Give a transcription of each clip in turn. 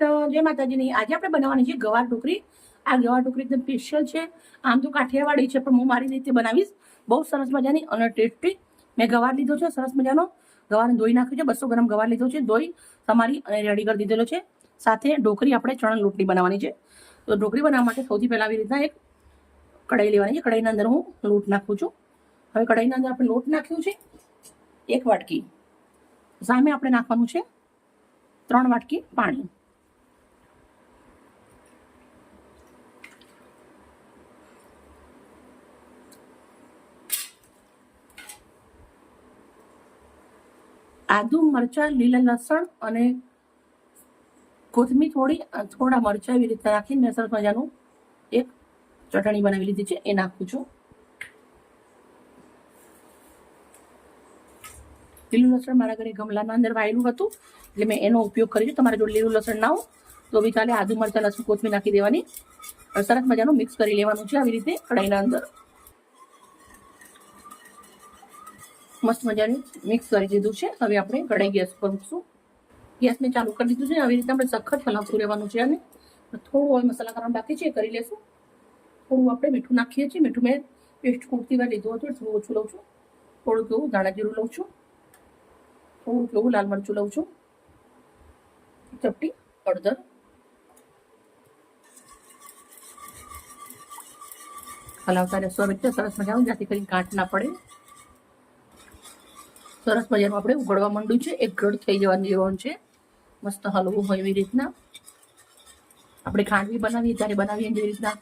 કૃષ્ણ જય માતાજીની. આજે આપણે બનાવવાની છે ગવાર ઢોકળી. આ ગવાર ટોકરી એકદમ સ્પેશિયલ છે. આમ તો કાઠિયાવાડી છે, પણ હું મારી રીતે બનાવીશ. બહુ સરસ મજાની અને ટેસ્ટી મેં ગવાર લીધો છે, સરસ મજાનો. ગવારને ધોઈ નાખ્યો છે, બસો ગ્રામ ગવાર લીધો છે, ધોઈ તમારી અને રેડી કરી દીધેલો છે. સાથે ઢોકળી આપણે ચણ લોટની બનાવવાની છે. તો ઢોકરી બનાવવા માટે સૌથી પહેલાં આવી રીતના એક કઢાઈ લેવાની છે. કઢાઈના અંદર હું લોટ નાખું છું. હવે કઢાઈના અંદર આપણે લોટ નાખ્યું છે, એક વાટકી. સામે આપણે નાખવાનું છે ત્રણ વાટકી પાણી. આદુ, મરચાં, લીલા લસણ અને કોથમીર થોડી થોડા મરચાં એવી રીતે નાખીને સરસ મજાનું એક ચટણી બનાવી લીધી છે, એ નાખું છું. લીલું લસણ મારા ઘરે ગમલાના અંદર વાયેલું હતું, એટલે મેં એનો ઉપયોગ કર્યો તમારે જો લીલું લસણ ના હોય, તો બી ચાલે આદુ, મરચાં, લસણ, કોથમીર નાખી દેવાની. સરસ મજાનું મિક્સ કરી લેવાનું છે, આવી રીતે કઢાઈના અંદર. મસ્ત મજાનું મિક્સ કરી દીધું છે. હવે આપણે કઢાઈ ગેસ પર મૂકશું ગેસને ચાલુ કરી દીધું છે. આવી રીતે આપણે સખત હલાવતું રહેવાનું છે અને થોડું હવે મસાલા કરવાનું બાકી છે કરી લેશું. થોડું આપણે મીઠું નાખીએ છીએ. મીઠું મેં પેસ્ટ કુર્તી વાર લીધું હતું થોડું ઓછું લઉં છું. થોડું કેવું ધાણા જીરું લઉં છું. થોડું કેવું લાલ મરચું લઉં છું. ચપટી, હળદર. હલાવતા રહેશું. આવી રીતે સરસ મજાનું જ્યાંથી કરીને કાંટ ના પડે. સરસ મજાનું આપણે ઉગળવા માંડ્યું છે. એક ગળ થઈ જવાનું જેવાનું છે. મસ્ત હલવો હોય એવી રીતના. આપણે ખાંડવી બનાવીએ, ત્યારે બનાવીએ જેવી રીતના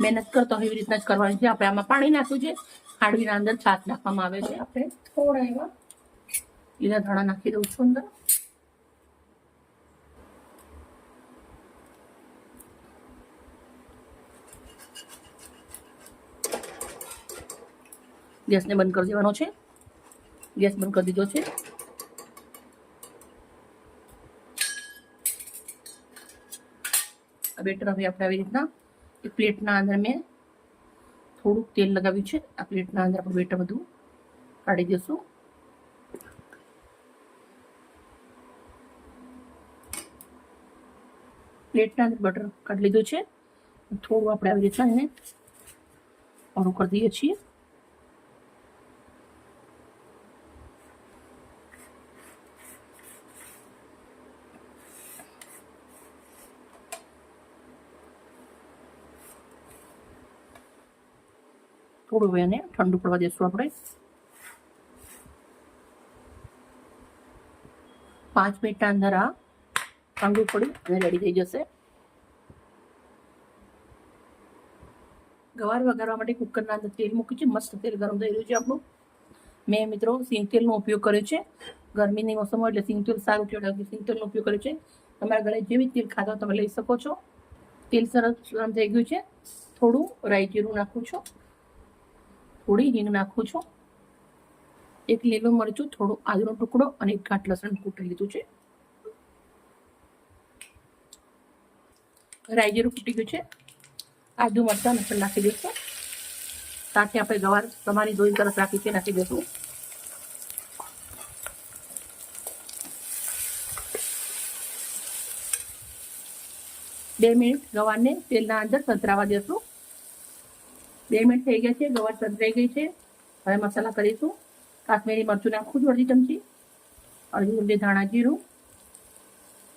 મહેનત કરતો હોય એવી રીતના જ કરવાની છે. આપણે આમાં પાણી નાખ્યું છે. ખાંડવીના અંદર છાશ નાખવામાં આવે છે. આપણે થોડા એવા લીલા ધાણા નાખી દઉં છું અંદર. ગેસને બંધ કરી દેવાનો છે. ગેસ બંધ કરી દીધો છે. આ બેટર હવે આપણે આવી રીતના એક પ્લેટના અંદર મેં થોડુંક તેલ લગાવ્યું છે. આ પ્લેટના અંદર આપણે બેટર બધું કાઢી દઈશું. પ્લેટના અંદર બટર કાઢી લીધું છે. થોડું આપણે આવી રીતના એને ઓરું કરી દઈએ છીએ. થોડું એને ઠંડુ પડવા દેશું આપણે પાંચ મિનિટના અંદર આ ઠંડુ પડી અને રેડી થઈ જશે ગવાર વઘારવા માટે કુકરના અંદર તેલ મૂક્યું છે મસ્ત તેલ ગરમ થઈ રહ્યું છે આપણું મેં મિત્રો સિંગ તેલનો ઉપયોગ કર્યો છે ગરમીની મોસમ હોય એટલે સિંગ તેલ સારું છે સિંગ તેલનો ઉપયોગ કર્યો છે તમારા ઘરે જેવી તેલ ખાતા તમે લઈ શકો છો તેલ સરસ ગરમ થઈ ગયું છે થોડું રાઈ જીરું નાખું છું થોડી હિંગ નાખું છું. એક લીલું મરચું, થોડો આદુનો ટુકડો અને એક ગાંઠ લસણ કૂટી લીધું છે. રાઈ જીરું ફૂટી ગયું છે. આદુ મરચાં લસણ નાખી દઈશું. સાથે આપણે ગવાર તમારી દોઈ તરફ રાખી છે, નાખી દઈશું. બે મિનિટ ગવારને તેલના અંદર સંતરાવા દેશું. બે મિનિટ થઈ ગયા છે, ગવાર સંતરાઈ ગઈ છે. હવે મસાલા કરીશું. કાશ્મીરી મરચું નાખું છું અડધી ચમચી. અડધી ચમચી ધાણા જીરું.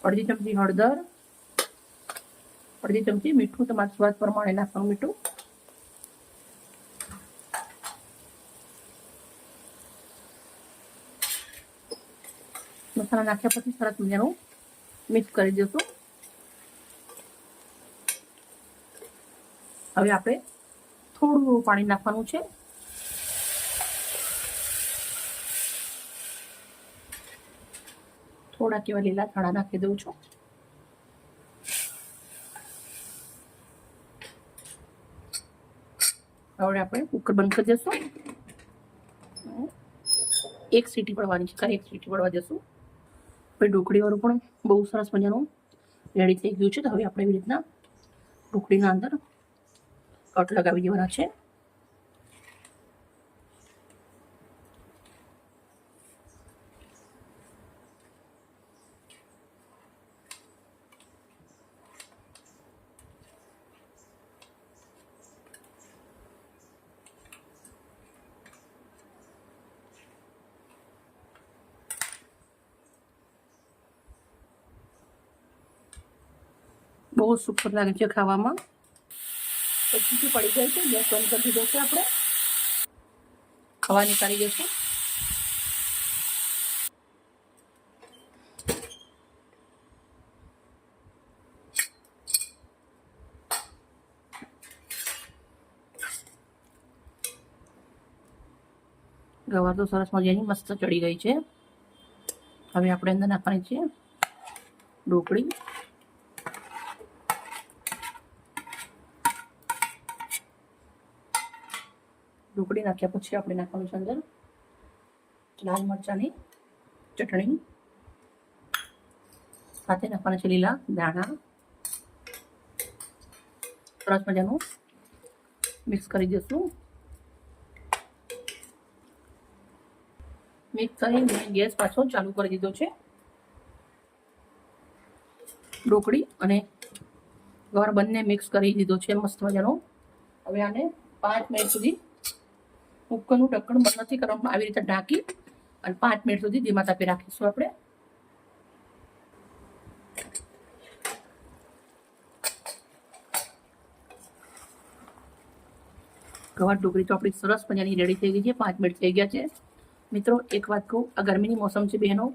અડધી ચમચી હળદર. અડધી ચમચી મીઠું, તમારા સ્વાદ પ્રમાણે નાખવાનું મીઠું. મસાલા નાખ્યા પછી સરસ મજાનું મિક્સ કરી દઈશું. હવે આપણે થોડું પાણી નાખવાનું છે. થોડા કેવા લીલા ધાણા નાખી દઉં છું. હવે આપણે કુકર બંધ કરી દઈશું એક સીટી પડવાની છે એક સીટી પડવા જશું પછી ઢોકળીવાળું પણ બહુ સરસ મજાનું રેડી થઈ ગયું છે. તો હવે આપણે એવી રીતના ઢોકળીના અંદર કટ લગાવી દેવાના છે બહુ સુપર લાગે છે ખાવામાં પછી પડી જાય છે, ગેસ બંધ કરી દીધો છે આપણે. હવા નીકાળી દઈશું ગવાર તો સરસ મજાની મસ્ત ચડી ગઈ છે. હવે આપણે અંદર નાખવાની છે ઢોકળી ઢોકળી નાખ્યા પછી આપણે નાખવાનું છે અંદર. લાલ મરચાંની ચટણી. સાથે નાખવાના છે લીલા દાણા સરસ મજાનું મિક્સ કરી દઈશું. મિક્સ કરી મેં ગેસ પાછો ચાલુ કરી દીધો છે. ઢોકળી અને ગવાર બંને મિક્સ કરી દીધો છે. મસ્ત મજાનો. હવે આને પાંચ મિનિટ સુધી કુકરનું ઢક્કણ બંધ નથી કરવાનું આવી રીતે ઢાંકી અને પાંચ મિનિટ સુધી ધીમા તાપે રાખીશું આપણે. ગવાર ઢોકળી તો આપણી સરસ મજાની રેડી થઈ ગઈ છે, પાંચ મિનિટ થઈ ગયા છે. મિત્રો, એક વાત કહું, આ ગરમીની મોસમ છે બહેનો.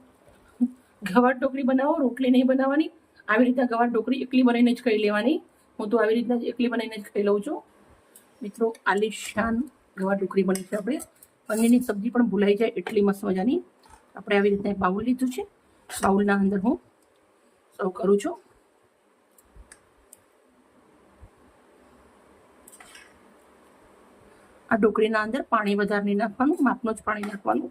ગવાર ઢોકળી બનાવો, રોટલી નહીં બનાવવાની. આવી રીતના ગવાર ઢોકળી એકલી બનાવીને જ ખાઈ લેવાની. હું તો આવી રીતના એકલી બનાવીને જ ખાઈ લઉં છું. મિત્રો, આલિશાન ગવાર ઢોકળી બની છે આપણે. પનીરની સબ્જી પણ ભૂલાઈ જાય એટલી મસ્ત મજાની. આપણે આવી રીતના બાઉલ લીધું છે. બાઉલના અંદર હું સર્વ કરું છું. આ ઢોકળીના અંદર પાણી વધારે નહીં નાખવાનું, માપનું જ પાણી નાખવાનું.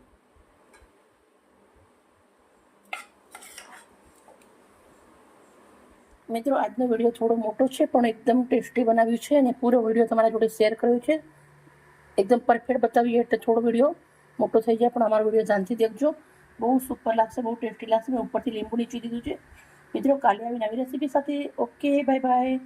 મિત્રો, આજનો વીડિયો થોડો મોટો છે, પણ એકદમ ટેસ્ટી બનાવ્યું છે અને પૂરો વીડિયો તમારા જોડે શેર કર્યો છે. એકદમ પરફેક્ટ બતાવીએ એટલે થોડો વીડિયો મોટો થઈ જાય, પણ અમારો વીડિયો ધ્યાનથી દેખજો. બહુ સુપર લાગશે, બહુ ટેસ્ટી લાગશે. મેં ઉપરથી લીંબુ નીચી દીધું છે. મિત્રો, કાલે આવી નવી રેસીપી સાથે. Okay bye bye